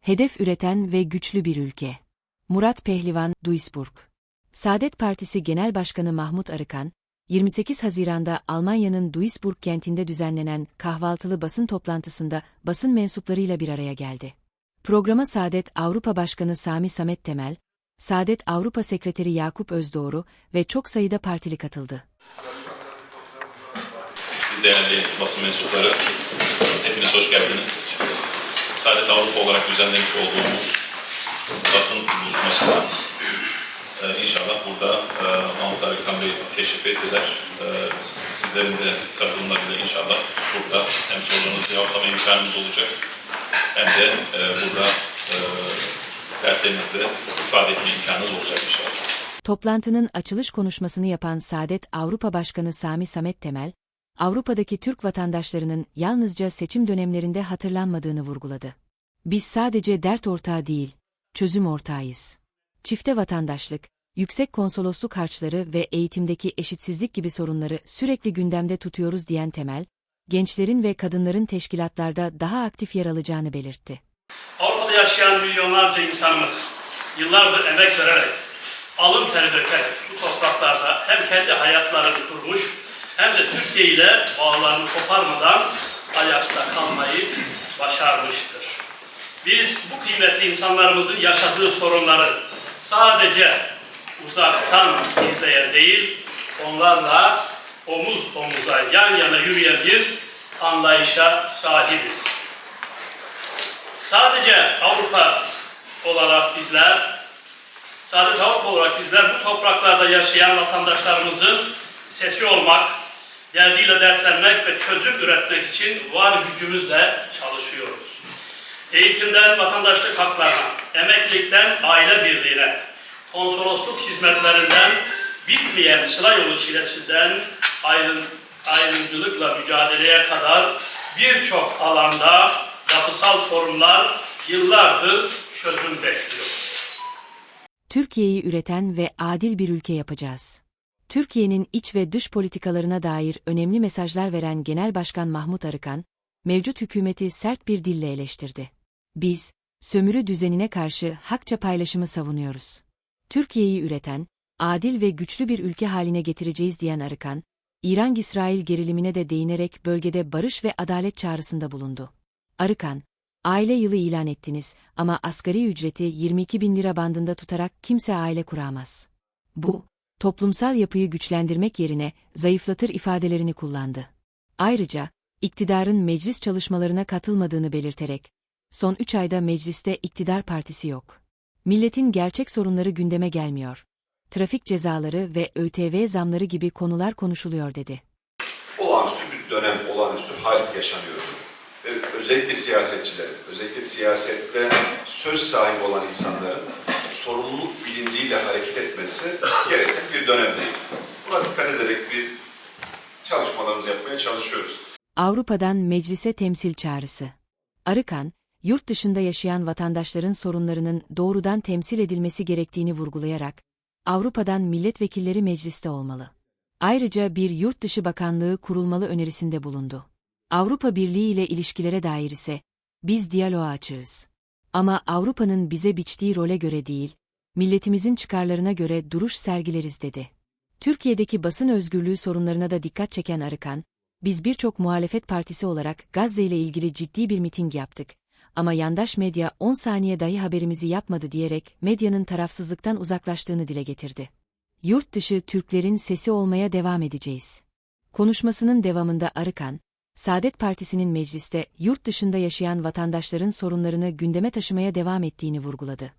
Hedef üreten ve güçlü bir ülke. Murat Pehlivan, Duisburg. Saadet Partisi Genel Başkanı Mahmut Arıkan, 28 Haziran'da Almanya'nın Duisburg kentinde düzenlenen kahvaltılı basın toplantısında basın mensuplarıyla bir araya geldi. Programa Saadet Avrupa Başkanı Sami Samet Temel, Saadet Avrupa Sekreteri Yakup Özdoğru ve çok sayıda partili katıldı. Değerli basın mensupları, hepiniz hoş geldiniz. Saadet Avrupa olarak düzenlemiş olduğumuz basın buluşmasına e, inşallah burada e, Mahmut Arıkan Bey teşrif ettiler. E, sizlerin de katılımlarıyla inşallah burada hem sorularınızı cevaplama imkanımız olacak hem de e, burada e, dertlerinizi de ifade etme imkanınız olacak inşallah. Toplantının açılış konuşmasını yapan Saadet Avrupa Başkanı Sami Samet Temel, Avrupa'daki Türk vatandaşlarının yalnızca seçim dönemlerinde hatırlanmadığını vurguladı. Biz sadece dert ortağı değil, çözüm ortağıyız. Çifte vatandaşlık, yüksek konsolosluk harçları ve eğitimdeki eşitsizlik gibi sorunları sürekli gündemde tutuyoruz diyen Temel, gençlerin ve kadınların teşkilatlarda daha aktif yer alacağını belirtti. Avrupa'da yaşayan milyonlarca insanımız yıllardır emek vererek, alın teri dökerek bu topraklarda hem kendi hayatlarını kurmuş hem de Türkiye ile bağlarını koparmadan ayakta kalmayı başarmıştır. Biz bu kıymetli insanlarımızın yaşadığı sorunları sadece uzaktan izleyen değil, onlarla omuz omuza yan yana yürüyen bir anlayışa sahibiz. Sadece Avrupa olarak bizler, sadece Avrupa olarak bizler bu topraklarda yaşayan vatandaşlarımızın sesi olmak, derdiyle dertlenmek ve çözüm üretmek için var gücümüzle çalışıyoruz. Eğitimden vatandaşlık haklarına, emeklilikten aile birliğine, konsolosluk hizmetlerinden bitmeyen sıla yolu çilesinden ayrın, ayrımcılıkla mücadeleye kadar birçok alanda yapısal sorunlar yıllardır çözüm bekliyor. Türkiye'yi üreten ve adil bir ülke yapacağız. Türkiye'nin iç ve dış politikalarına dair önemli mesajlar veren Genel Başkan Mahmut Arıkan, mevcut hükümeti sert bir dille eleştirdi. Biz, sömürü düzenine karşı hakça paylaşımı savunuyoruz. Türkiye'yi üreten, adil ve güçlü bir ülke haline getireceğiz diyen Arıkan, İran-İsrail gerilimine de değinerek bölgede barış ve adalet çağrısında bulundu. Arıkan, aile yılı ilan ettiniz ama asgari ücreti 22 bin lira bandında tutarak kimse aile kuramaz. Bu, toplumsal yapıyı güçlendirmek yerine zayıflatır ifadelerini kullandı. Ayrıca, iktidarın meclis çalışmalarına katılmadığını belirterek, son 3 ayda mecliste iktidar partisi yok. Milletin gerçek sorunları gündeme gelmiyor. Trafik cezaları ve ÖTV zamları gibi konular konuşuluyor dedi. olağanüstü bir dönem, olağanüstü hal yaşanıyordur. Ve özellikle siyasetçilerin, özellikle siyasette söz sahibi olan insanların sorumluluk bilinciyle hareket etmesi gereken bir dönemdeyiz. Buna dikkat ederek biz çalışmalarımızı yapmaya çalışıyoruz. Avrupa'dan meclise temsil çağrısı. Arıkan, yurt dışında yaşayan vatandaşların sorunlarının doğrudan temsil edilmesi gerektiğini vurgulayarak, Avrupa'dan milletvekilleri mecliste olmalı. Ayrıca bir yurt dışı bakanlığı kurulmalı önerisinde bulundu. Avrupa Birliği ile ilişkilere dair ise, biz diyaloğa açığız. Ama Avrupa'nın bize biçtiği role göre değil, milletimizin çıkarlarına göre duruş sergileriz dedi. Türkiye'deki basın özgürlüğü sorunlarına da dikkat çeken Arıkan, biz birçok muhalefet partisi olarak Gazze ile ilgili ciddi bir miting yaptık. Ama yandaş medya 10 saniye dahi haberimizi yapmadı diyerek medyanın tarafsızlıktan uzaklaştığını dile getirdi. Yurt dışı Türklerin sesi olmaya devam edeceğiz. Konuşmasının devamında Arıkan, Saadet Partisi'nin mecliste yurt dışında yaşayan vatandaşların sorunlarını gündeme taşımaya devam ettiğini vurguladı.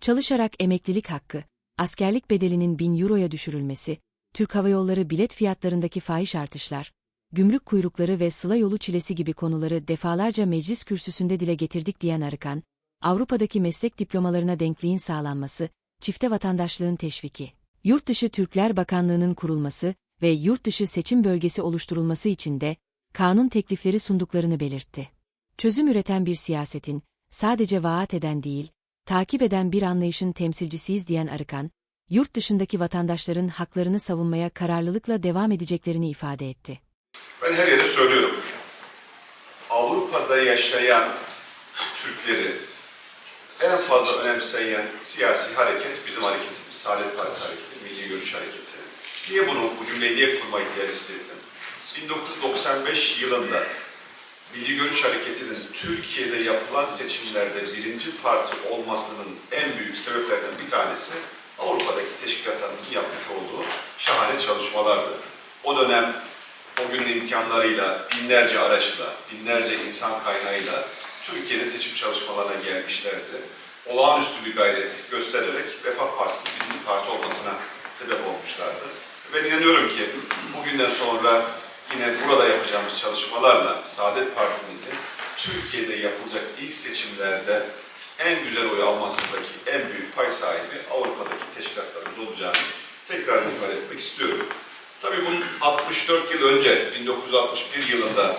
Çalışarak emeklilik hakkı, askerlik bedelinin 1000 euroya düşürülmesi, Türk Hava Yolları bilet fiyatlarındaki fahiş artışlar, gümrük kuyrukları ve sıla yolu çilesi gibi konuları defalarca meclis kürsüsünde dile getirdik diyen Arıkan, Avrupa'daki meslek diplomalarına denkliğin sağlanması, çifte vatandaşlığın teşviki, Yurtdışı Türkler Bakanlığı'nın kurulması ve yurtdışı seçim bölgesi oluşturulması için de kanun teklifleri sunduklarını belirtti. Çözüm üreten bir siyasetin, sadece vaat eden değil, takip eden bir anlayışın temsilcisiyiz diyen Arıkan, yurt dışındaki vatandaşların haklarını savunmaya kararlılıkla devam edeceklerini ifade etti. Ben her yere söylüyorum. Avrupa'da yaşayan Türkleri en fazla önemseyen siyasi hareket bizim hareketimiz. Saadet Partisi hareketi, Milli Görüş Hareketi. Niye bunu, bu cümleyi niye kurma ihtiyacı hissettim? 1995 yılında Milli Görüş Hareketi'nin Türkiye'de yapılan seçimlerde birinci parti olmasının en büyük sebeplerinden bir tanesi Avrupa'daki teşkilatlarımızın yapmış olduğu şahane çalışmalardı. O dönem o günün imkanlarıyla, binlerce araçla, binlerce insan kaynağıyla Türkiye'de seçim çalışmalarına gelmişlerdi. Olağanüstü bir gayret göstererek Refah Partisi'nin birinci parti olmasına sebep olmuşlardı. Ben inanıyorum ki bugünden sonra yine burada yapacağımız çalışmalarla Saadet Partimizin Türkiye'de yapılacak ilk seçimlerde en güzel oy almasındaki en büyük pay sahibi Avrupa'daki teşkilatlarımız olacağını tekrar ifade etmek istiyorum. Tabii bunun 64 yıl önce, 1961 yılında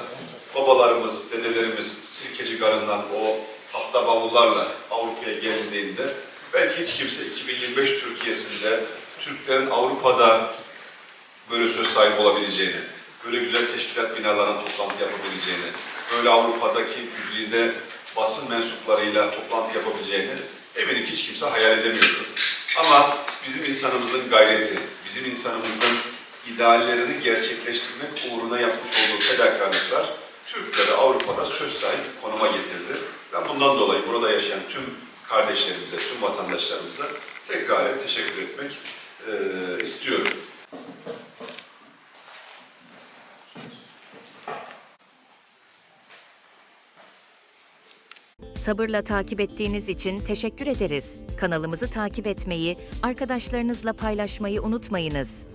babalarımız, dedelerimiz Sirkeci Garı'ndan o tahta bavullarla Avrupa'ya geldiğinde belki hiç kimse 2025 Türkiye'sinde Türklerin Avrupa'da böyle söz sahibi olabileceğini, böyle güzel teşkilat binalarına toplantı yapabileceğini, böyle Avrupa'daki güzide basın mensuplarıyla toplantı yapabileceğini eminim ki hiç kimse hayal edemiyordu. Ama bizim insanımızın gayreti, bizim insanımızın ideallerini gerçekleştirmek uğruna yapmış olduğu fedakarlıklar Türkleri Avrupa'da söz sahibi konuma getirdi. Ben bundan dolayı burada yaşayan tüm kardeşlerimize, tüm vatandaşlarımıza tekrar teşekkür etmek eee, istiyorum. Sabırla takip ettiğiniz için teşekkür ederiz. Kanalımızı takip etmeyi, arkadaşlarınızla paylaşmayı unutmayınız.